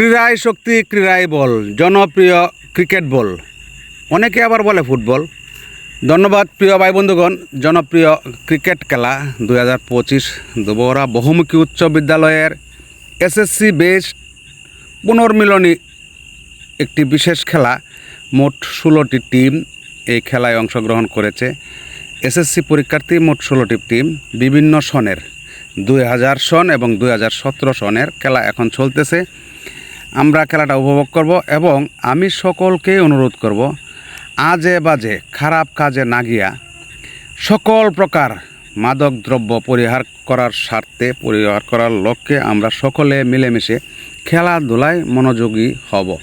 ক্রীড়ায় শক্তি, ক্রীড়ায় বল, জনপ্রিয় cricket ball. অনেকে আবার বলে ফুটবল। ধন্যবাদ প্রিয় ভাই বন্ধুগণ জনপ্রিয় ক্রিকেট খেলা দুই হাজার পঁচিশ দুবরা বহুমুখী উচ্চ বিদ্যালয়ের এসএসসি বেস্ট পুনর্মিলনী একটি বিশেষ খেলা। মোট ষোলোটি টিম এই খেলায় অংশগ্রহণ করেছে। এসএসসি পরীক্ষার্থী মোট ষোলোটি টিম। বিভিন্ন সনের দুই হাজার সন এবং দুই হাজার সতেরো সনের খেলা এখন চলতেছে। আমরা খেলাটা উপভোগ করব এবং আমি সকলকে অনুরোধ করব, আজে বাজে, খারাপ কাজে না গিয়া সকল প্রকার মাদক দ্রব্য পরিহার করার স্বার্থে, পরিহার করার লক্ষ্যে আমরা সকলে মিলেমিশে খেলাধুলায় মনোযোগী হব।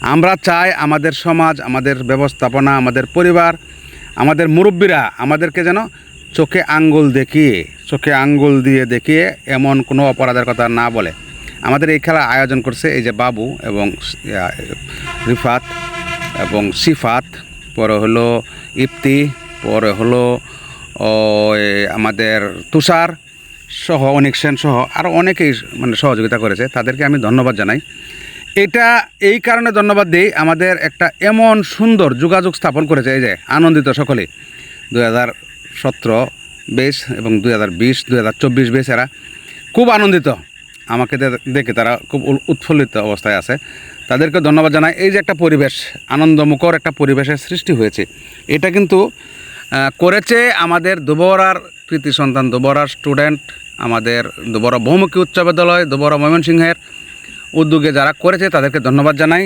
আমরা চাই আমাদের সমাজ, আমাদের ব্যবস্থাপনা, আমাদের পরিবার, আমাদের মুরব্বীরা আমাদেরকে যেন চোখে আঙ্গুল দেখিয়ে, চোখে আঙ্গুল দিয়ে দেখিয়ে এমন কোনো অপরাধের কথা না বলে। আমাদের এই খেলা আয়োজন করছে এই যে বাবু এবং রিফাত এবং সিফাত, পরে হলো ইফতি, পরে হলো আমাদের তুষার সহ, অনিক সেন সহ আরও অনেকেই মানে সহযোগিতা করেছে। তাদেরকে আমি ধন্যবাদ জানাই। এটা এই কারণে ধন্যবাদ দিই, আমাদের একটা এমন সুন্দর যোগাযোগ স্থাপন করেছে এই যে আনন্দিত সকলে। দুই হাজার সতেরো বেশ এবং দুই হাজার বিশ, দুই হাজার চব্বিশ বেশ এরা খুব আনন্দিত। আমাকে দেখে তারা খুব উৎফুল্লিত অবস্থায় আছে। তাদেরকে ধন্যবাদ জানাই। এই যে একটা পরিবেশ, আনন্দমুখর একটা পরিবেশের সৃষ্টি হয়েছে। এটা কিন্তু করেছে আমাদের দুবরার কৃতি সন্তান, দুবরার স্টুডেন্ট, আমাদের দুবরা বহুমুখী উচ্চ বিদ্যালয় দুবরা ময়মনসিংহের উদ্যোগে যারা করেছে তাদেরকে ধন্যবাদ জানাই।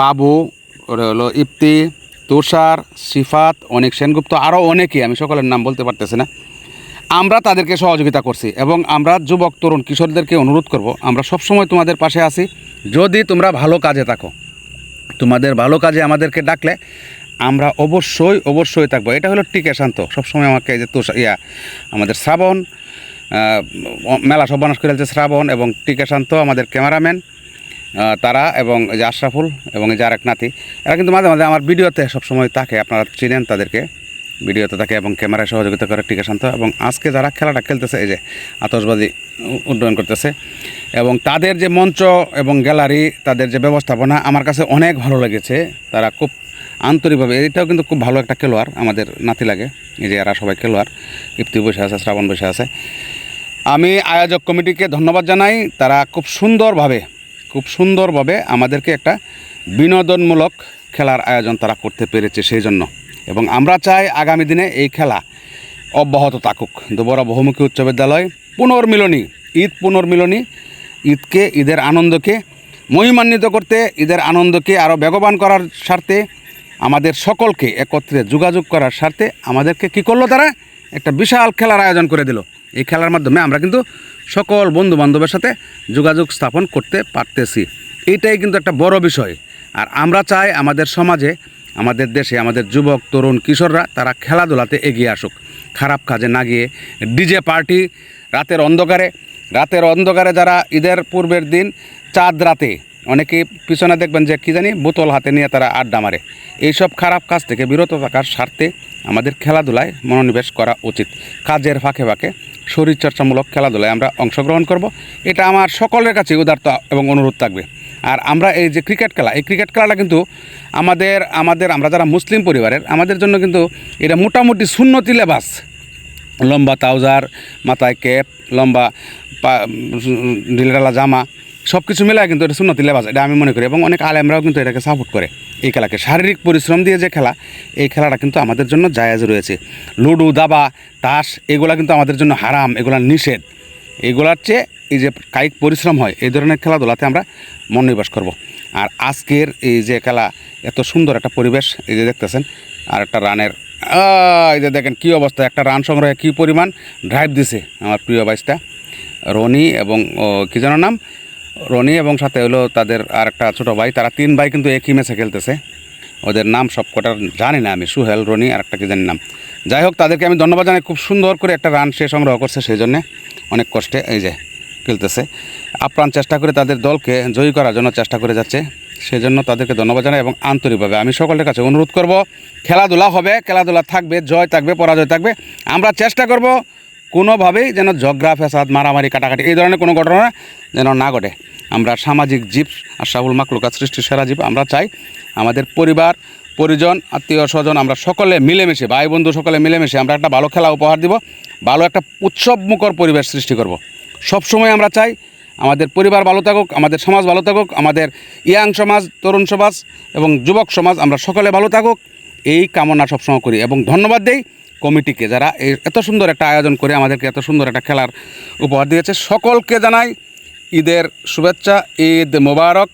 বাবু হলো ইপ্তি তুষার, সিফাত, অনেক সেনগুপ্ত আরও অনেকেই, আমি সকলের নাম বলতে পারতেছি না। আমরা তাদেরকে সহযোগিতা করছি এবং আমরা যুবক, তরুণ, কিশোরদেরকে অনুরোধ করব, আমরা সবসময় তোমাদের পাশে আছি। যদি তোমরা ভালো কাজে থাকো, তোমাদের ভালো কাজে আমাদেরকে ডাকলে, আমরা অবশ্যই অবশ্যই থাকব। এটা হলো টিকে শান্ত। সবসময় আমাকে যে তুষার ইয়া, আমাদের শ্রাবণ মেলা সব মানুষ করে শ্রাবণ এবং টিকে শান্ত আমাদের ক্যামেরাম্যান তারা এবং যে আশরাফুল এবং যে আরেক নাতি, এরা কিন্তু মাঝে মাঝে আমার ভিডিওতে সবসময় থাকে। আপনারা চিনেন তাদেরকে। ভিডিওতে থাকে এবং ক্যামেরায় সহযোগিতা করে টিকা শান্ত। এবং আজকে যারা খেলাটা খেলতেছে, এই যে আতসবাজি উ- উড্ডয়ন করতেছে, এবং তাদের যে মঞ্চ এবং গ্যালারি, তাদের যে ব্যবস্থাপনা, আমার কাছে অনেক ভালো লেগেছে। তারা খুব আন্তরিকভাবে, এটাও কিন্তু খুব ভালো একটা খেলোয়াড়, আমাদের নাতি লাগে, এই যে এরা সবাই খেলোয়াড়, ইফতি বসে আছে, শ্রাবণ বসে আছে। আমি আয়োজক কমিটিকে ধন্যবাদ জানাই, তারা খুব সুন্দরভাবে খুব সুন্দরভাবে আমাদেরকে একটা বিনোদনমূলক খেলার আয়োজন তারা করতে পেরেছে, সেই জন্য। এবং আমরা চাই আগামী দিনে এই খেলা অব্যাহত থাকুক। দুবরা বহুমুখী উচ্চ বিদ্যালয় পুনর্মিলনী, ঈদ পুনর্মিলনী, ঈদকে, ঈদের আনন্দকে মহিমান্বিত করতে, ঈদের আনন্দকে আরও বেগবান করার স্বার্থে, আমাদের সকলকে একত্রে যোগাযোগ করার স্বার্থে আমাদেরকে কী করল তারা? একটা বিশাল খেলার আয়োজন করে দিল। এই খেলার মাধ্যমে আমরা কিন্তু সকল বন্ধু বান্ধবের সাথে যোগাযোগ স্থাপন করতে পারতেছি। এইটাই কিন্তু একটা বড় বিষয়। আর আমরা চাই আমাদের সমাজে আমাদের দেশে আমাদের যুবক, তরুণ, কিশোররা তারা খেলাধুলাতে এগিয়ে আসুক। খারাপ কাজে না গিয়ে ডিজে পার্টি রাতের অন্ধকারে রাতের অন্ধকারে যারা ঈদের পূর্বের দিন চাঁদ রাতে অনেকে পিছনে দেখবেন যে কী জানি বোতল হাতে নিয়ে তারা আড্ডা মারে। এইসব খারাপ কাজ থেকে বিরত থাকার স্বার্থে আমাদের খেলাধুলায় মনোনিবেশ করা উচিত। কাজের ফাঁকে ফাঁকে শরীরচর্চামূলক খেলাধুলায় আমরা অংশগ্রহণ করব। এটা আমার সকলের কাছে উদারতা এবং অনুরোধ থাকবে। আর আমরা এই যে ক্রিকেট খেলা, এই ক্রিকেট খেলাটা কিন্তু আমাদের আমাদের, আমরা যারা মুসলিম পরিবারের, আমাদের জন্য কিন্তু এটা মোটামুটি শূন্যতি লেবাস। লম্বা ট্রাউজার, মাথায় ক্যাপ, লম্বা পা ঢিলেঢালা জামা সব কিছু মেলায় কিন্তু এটা সুন্নতি লেবাস, এটা আমি মনে করি। এবং অনেক আলেমরাও কিন্তু এটাকে সাপোর্ট করে এই খেলাকে। শারীরিক পরিশ্রম দিয়ে যে খেলা, এই খেলাটা কিন্তু আমাদের জন্য জায়াজ রয়েছে। লুডু, দাবা, তাস, এগুলা কিন্তু আমাদের জন্য হারাম, এগুলা নিষেধ। এগুলার চেয়ে এই যে কায়িক পরিশ্রম হয়, এই ধরনের খেলাধুলাতে আমরা মনোনিবেশ করব। আর আজকের এই যে খেলা, এত সুন্দর একটা পরিবেশ, এই যে দেখতেছেন, আর একটা রানের এই যে দেখেন কী অবস্থা, একটা রান সংগ্রহে কী পরিমাণ ড্রাইভ দিছে আমার প্রিয় বাইসটা রনি এবং কী যেন নাম? রনি এবং সাথে হলো তাদের আর একটা ছোটো ভাই, তারা তিন ভাই কিন্তু একই ম্যাচে খেলতেছে। ওদের নাম সব কটা জানি না আমি, সুহেল, রনি আর একটা কি জানি নাম। যাই হোক, তাদেরকে আমি ধন্যবাদ জানাই, খুব সুন্দর করে একটা রান সে সংগ্রহ করছে, সেই জন্যে অনেক কষ্টে, এই যে খেলতেছে। আপ্রাণ চেষ্টা করে তাদের দলকে জয়ী করার জন্য চেষ্টা করে যাচ্ছে। সেই জন্য তাদেরকে ধন্যবাদ জানাই এবং আন্তরিকভাবে আমি সকলের কাছে অনুরোধ করব, খেলাধুলা হবে, খেলাধুলা থাকবে, জয় থাকবে, পরাজয় থাকবে। আমরা চেষ্টা করব কোনোভাবেই যেন ঝগড়া ফেসাদ মারামারি, কাটাকাটি এই ধরনের কোনো ঘটনা যেন না ঘটে। আমরা সামাজিক জীব আশাফুল মাকলুকা সৃষ্টির সেরা জীব, আমরা চাই আমাদের পরিবার, পরিজন, আত্মীয়, স্বজন, আমরা সকলে মিলেমিশে, ভাই, বন্ধু সকলে মিলেমিশে আমরা একটা ভালো খেলা উপহার দিব, ভালো একটা উৎসবমুখর পরিবেশ সৃষ্টি করব। সবসময় আমরা চাই আমাদের পরিবার ভালো থাকুক, আমাদের সমাজ ভালো থাকুক, আমাদের ইয়াং সমাজ, তরুণ সমাজ এবং যুবক সমাজ আমরা সকলে ভালো থাকুক। এই কামনা সবসময় করি এবং ধন্যবাদ দেই কমিটিকে যারা এত সুন্দর একটা আয়োজন করে আমাদেরকে এত সুন্দর একটা খেলার উপহার দিয়েছে। সকলকে জানাই ঈদের শুভেচ্ছা, ঈদ মোবারক।